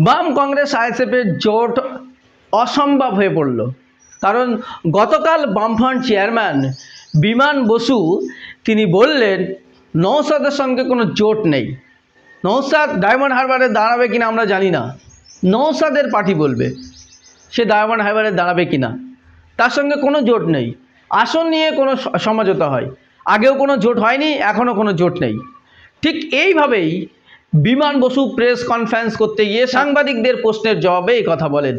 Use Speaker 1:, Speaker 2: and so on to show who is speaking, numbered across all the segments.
Speaker 1: বাম কংগ্রেস আইএসএফের জোট অসম্ভব হয়ে পড়ল। কারণ গতকাল বামফ্রন্ট চেয়ারম্যান বিমান বসু, তিনি বললেন নৌসাদের সঙ্গে কোনো জোট নেই। নৌসাদ ডায়মন্ড হারবারে দাঁড়াবে কিনা আমরা জানি না। নৌসাদের পার্টি বলবে, সে ডায়মন্ড হারবারে দাঁড়াবে কিনা। তার সঙ্গে কোনো জোট নেই। আসন নিয়ে কোনো সমঝোতা হয়। আগেও কোনো জোট হয়নি, এখনও কোনো জোট নেই। ঠিক এইভাবেই বিমান বসু প্রেস কনফারেন্স করতে গিয়ে সাংবাদিকদের প্রশ্নের জবাবে এই কথা বলেন।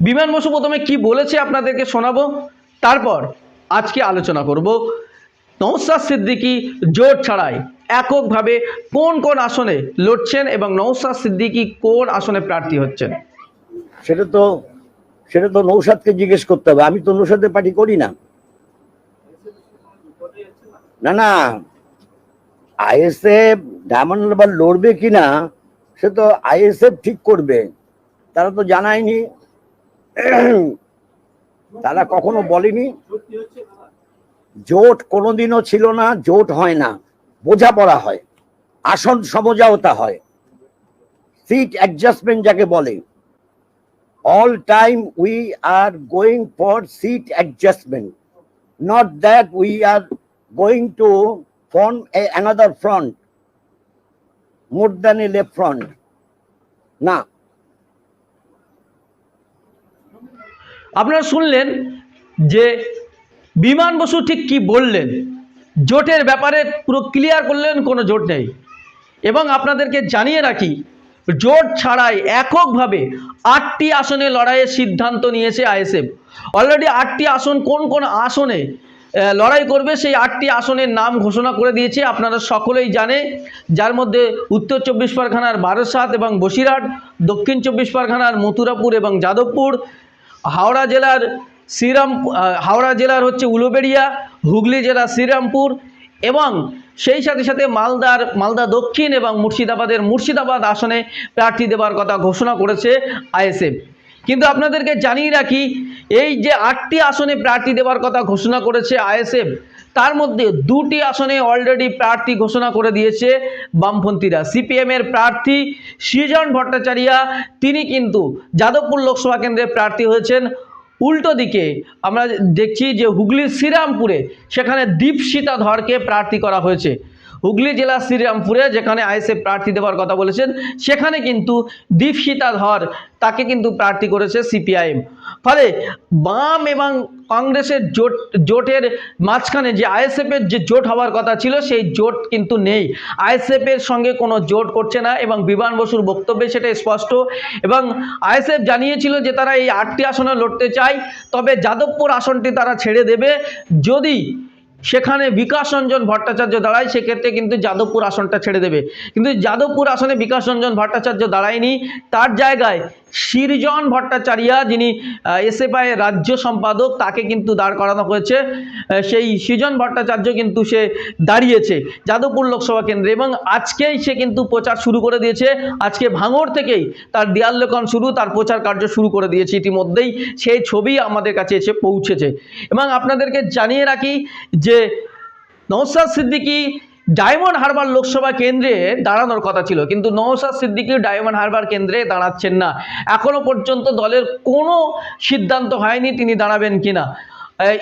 Speaker 1: বিমান বসু প্রথমে কি বলেছে আপনাদেরকে শোনাবো? তারপর আজকে আলোচনা করব। নৌসাদ সিদ্দিকী জোট ছাড়াই এককভাবে কোন কোন আসনে লড়ছেন এবং নৌসাদ সিদ্দিকী কোন আসনে প্রার্থী হচ্ছেন?
Speaker 2: সেটা তো সেটা তো নৌসাদকে জিজ্ঞেস করতে হবে। আমি তো নৌসাদের পার্টি করি না। না না আইএসএফ ডায়মন্ড হারবার লড়বে কিনা, সে তো আইএসএফ ঠিক করবে। তারা তো জানায়নি। তারা কখনো বলেনি। জোট কোনোদিনও ছিল না, জোট হয় না। বোঝাপড়া হয়। আসন সমঝোতা হয়। সিট অ্যাডজাস্টমেন্ট যাকে বলে। All time we are going for seat adjustment. Not that we are going to form a, another front. More than a left front. না
Speaker 1: আপনারা শুনলেন যে বিমান বসু ঠিক কি বললেন? জোটের ব্যাপারে পুরো ক্লিয়ার করলেন কোনো জোট নেই। এবং আপনাদেরকে জানিয়ে রাখি জোট ছাড়াই এককভাবে আটটি আসনে লড়াইয়ের সিদ্ধান্ত নিয়েছে আইএসএফ। অলরেডি আটটি আসন কোন কোন আসনে লড়াই করবে সেই আটটি আসনের নাম ঘোষণা করে দিয়েছে। আপনারা সকলেই জানে, যার মধ্যে উত্তর চব্বিশ পরগনার বারাসাত এবং বসিরহাট, দক্ষিণ চব্বিশ পরগনার মথুরাপুর এবং যাদবপুর, হাওড়া জেলার শ্রীরাম হাওড়া জেলার হচ্ছে উলুবেড়িয়া, হুগলি জেলার শ্রীরামপুর এবং সেই সাথে সাথে মালদার, মালদা দক্ষিণ এবং মুর্শিদাবাদের মুর্শিদাবাদ আসনে প্রার্থী দেওয়ার কথা ঘোষণা করেছে আইএসএফ। কিন্তু আপনাদেরকে জানিয়ে রাখি এই যে আটটি আসনে প্রার্থী দেওয়ার কথা ঘোষণা করেছে আইএসএফ, তার মধ্যে দুটি আসনে অলরেডি প্রার্থী ঘোষণা করে দিয়েছে বামপন্থীরা। সিপিএমের প্রার্থী সৃজন ভট্টাচার্যা, তিনি কিন্তু যাদবপুর লোকসভা কেন্দ্রে প্রার্থী হয়েছেন। উল্টো দিকে আমরা দেখছি যে হুগলির শ্রীরামপুরে সেখানে দীপশিতা ধরকে প্রার্থী করা হয়েছে। হুগলি জেলার শ্রীরামপুরে, যেখানে আইএসএফ প্রার্থী দেওয়ার কথা বলেছেন, সেখানে কিন্তু দীপশিতা ধর তাকে কিন্তু প্রার্থী করেছে সিপিআইএম। ফলে বাম এবং কংগ্রেসের জোট, জোটের মাঝখানে যে আইএসএফের যে জোট হওয়ার কথা ছিল, সেই জোট কিন্তু নেই। আইএসএফের সঙ্গে কোনো জোট করছে না এবং বিমান বসুর বক্তব্যে সেটা স্পষ্ট এবং আইএসএফ জানিয়েছিল যে তারা এই আটটি আসনে লড়তে চায়, তবে যাদবপুর আসনটি তারা ছেড়ে দেবে। যদি সেখানে বিকাশ রঞ্জন ভট্টাচার্য দাঁড়ায়, সেক্ষেত্রে কিন্তু যাদবপুর আসনটা ছেড়ে দেবে। কিন্তু যাদবপুর আসনে বিকাশ রঞ্জন ভট্টাচার্য দাঁড়ায়নি, তার জায়গায় সৃজন ভট্টাচার্যা যিনি এসএফআই রাজ্য সম্পাদক, তাকে কিন্তু দাঁড় করানো হয়েছে। সেই সৃজন ভট্টাচার্য কিন্তু সে দাঁড়িয়েছে যাদবপুর লোকসভা কেন্দ্রে এবং আজকেই সে কিন্তু প্রচার শুরু করে দিয়েছে। আজকে ভাঙড় থেকেই তার দেয়াল লেখন শুরু, তার প্রচার কার্য শুরু করে দিয়েছে ইতিমধ্যেই। সেই ছবি আমাদের কাছে এসে পৌঁছেছে। এবং আপনাদেরকে জানিয়ে রাখি যে নৌসাদ সিদ্দিকী ডায়মন্ড হারবার লোকসভা কেন্দ্রে দাঁড়ানোর কথা ছিল, কিন্তু নওশাদ সিদ্দিকী ডায়মন্ড হারবার কেন্দ্রে দাঁড়াচ্ছেন না। এখনও পর্যন্ত দলের কোনো সিদ্ধান্ত হয়নি তিনি দাঁড়াবেন কিনা।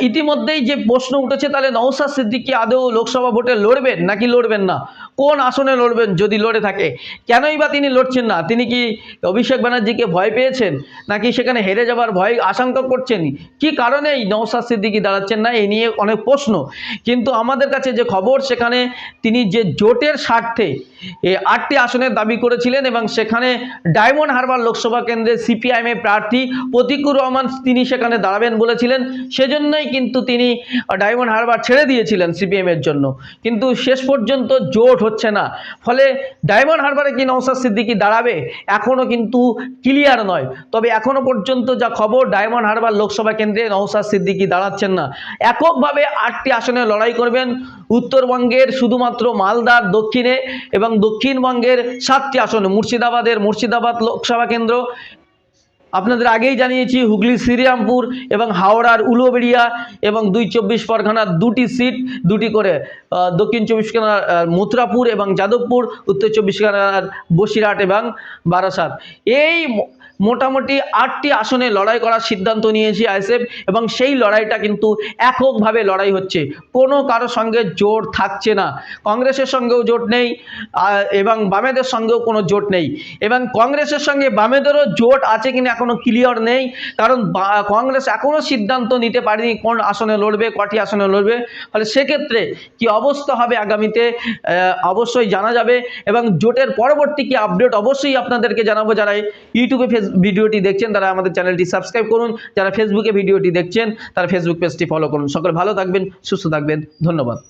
Speaker 1: ইতিমধ্যেই যে প্রশ্ন উঠেছে, তাহলে নৌসাদ সিদ্দিকী আদৌ লোকসভা ভোটে লড়বেন নাকি লড়বেন না? কোন আসনে লড়বেন যদি লড়ে থাকে? কেনই বা তিনি লড়ছেন না? তিনি কি অভিষেক ব্যানার্জিকে ভয় পেয়েছেন? নাকি সেখানে হেরে যাবার ভয়, আশঙ্কা করছেন? কি কারণে এই নৌসাদ সিদ্দিকী দাঁড়াচ্ছেন না? এই নিয়ে অনেক প্রশ্ন। কিন্তু আমাদের কাছে যে খবর, সেখানে তিনি যে জোটের স্বার্থে এ আটটি আসনের দাবি করেছিলেন এবং সেখানে ডায়মন্ড হারবার লোকসভা কেন্দ্রে সিপিআইএমের প্রার্থী প্রতিকুর রহমান, তিনি সেখানে দাঁড়াবেন বলেছিলেন। সেজন্যই কিন্তু তিনি ডায়মন্ড হারবার ছেড়ে দিয়েছিলেন সিপিএমের জন্য। কিন্তু শেষ পর্যন্ত জোট হচ্ছে না। ফলে ডায়মন্ড হারবারে কি নৌসাদ সিদ্দিকি দাঁড়াবে এখনও কিন্তু ক্লিয়ার নয়। তবে এখনও পর্যন্ত যা খবর, ডায়মন্ড হারবার লোকসভা কেন্দ্রে নৌসাদ সিদ্দিকি দাঁড়াচ্ছেন না। এককভাবে আটটি আসনে লড়াই করবেন উত্তরবঙ্গের শুধুমাত্র মালদার দক্ষিণে এবং দক্ষিণবঙ্গের সাতটি আসন, মুর্শিদাবাদের মুর্শিদাবাদ লোকসভা কেন্দ্র, আপনাদের আগেই জানিয়েছি, হুগলি, শ্রীরামপুর এবং হাওড়ার উলোবেড়িয়া এবং দুই চব্বিশ পরগনার দুটি সিট, দুটি করে দক্ষিণ চব্বিশ পরগনার মথুরাপুর এবং যাদবপুর, উত্তর চব্বিশ পরগনার বসিরহাট এবং বারাসাত। এই মোটামুটি আটটি আসনে লড়াই করার সিদ্ধান্ত নিয়েছে আইএসএফ এবং সেই লড়াইটা কিন্তু এককভাবে লড়াই হচ্ছে। কোনো কারও সঙ্গে জোট থাকছে না। কংগ্রেসের সঙ্গেও জোট নেই এবং বামেদের সঙ্গেও কোনো জোট নেই। এবং কংগ্রেসের সঙ্গে বামেদেরও জোট আছে কিনা এখনও ক্লিয়ার নেই। কারণ কংগ্রেস এখনও সিদ্ধান্ত নিতে পারেনি কোন আসনে লড়বে, কটি আসনে লড়বে। ফলে সেক্ষেত্রে কি অবস্থা হবে আগামীতে অবশ্যই জানা যাবে। এবং জোটের পরবর্তী কি আপডেট অবশ্যই আপনাদেরকে জানাব যারা ইউটিউবে ফেস ভিডিওটি দেখছেন, তারা আমাদের চ্যানেলটি সাবস্ক্রাইব করুন। যারা ফেসবুকে ভিডিওটি দেখছেন, তারা ফেসবুক পেজটি ফলো করুন। সকলে ভালো থাকবেন, সুস্থ থাকবেন। ধন্যবাদ।